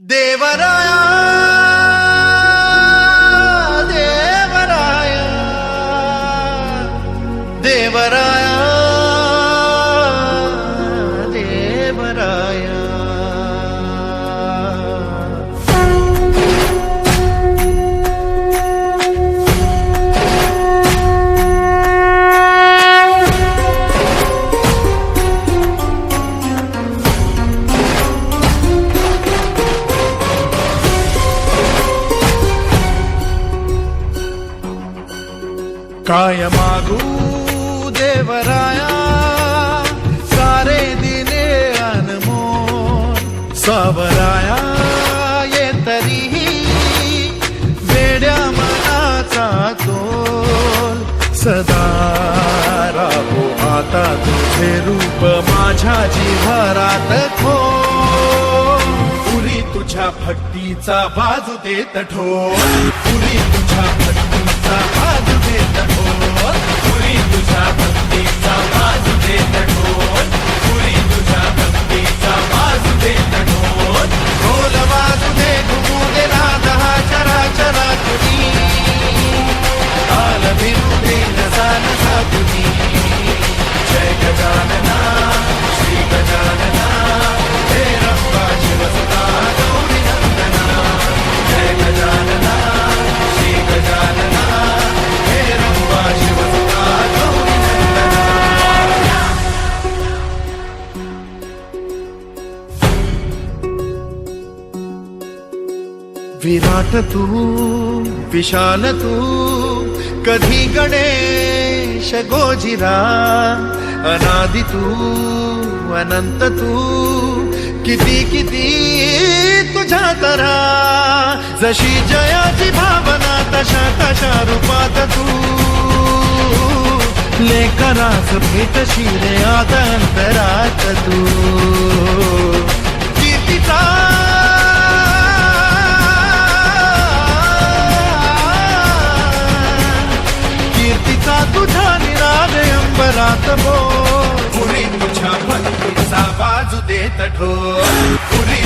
தேவராயா தேவராயா தேவராயா தேவராயா. काय मागू देवराया सारे दिने अनमोल सावराया ये तरीही वेड्या मनाचा तोल सदा राहो आता तुझे रूप माझ्या जिव्हारात खो पुरी तुझ्या भक्तीचा बाजू देत ठोल. पुरी तुझ्या भक्तीचा विराट तू विशाल तू कधी गणेश गोजिरा अनादि तू अनंत तू किती किती तुझ्या तरा जशी जयाची भावना तशा तशा रूपात तू. लेकरास भेट शिरे आदंतरात. अंबरात बोल पुरी तुझ्या भक्तीचा बाजू देत ठो पुरी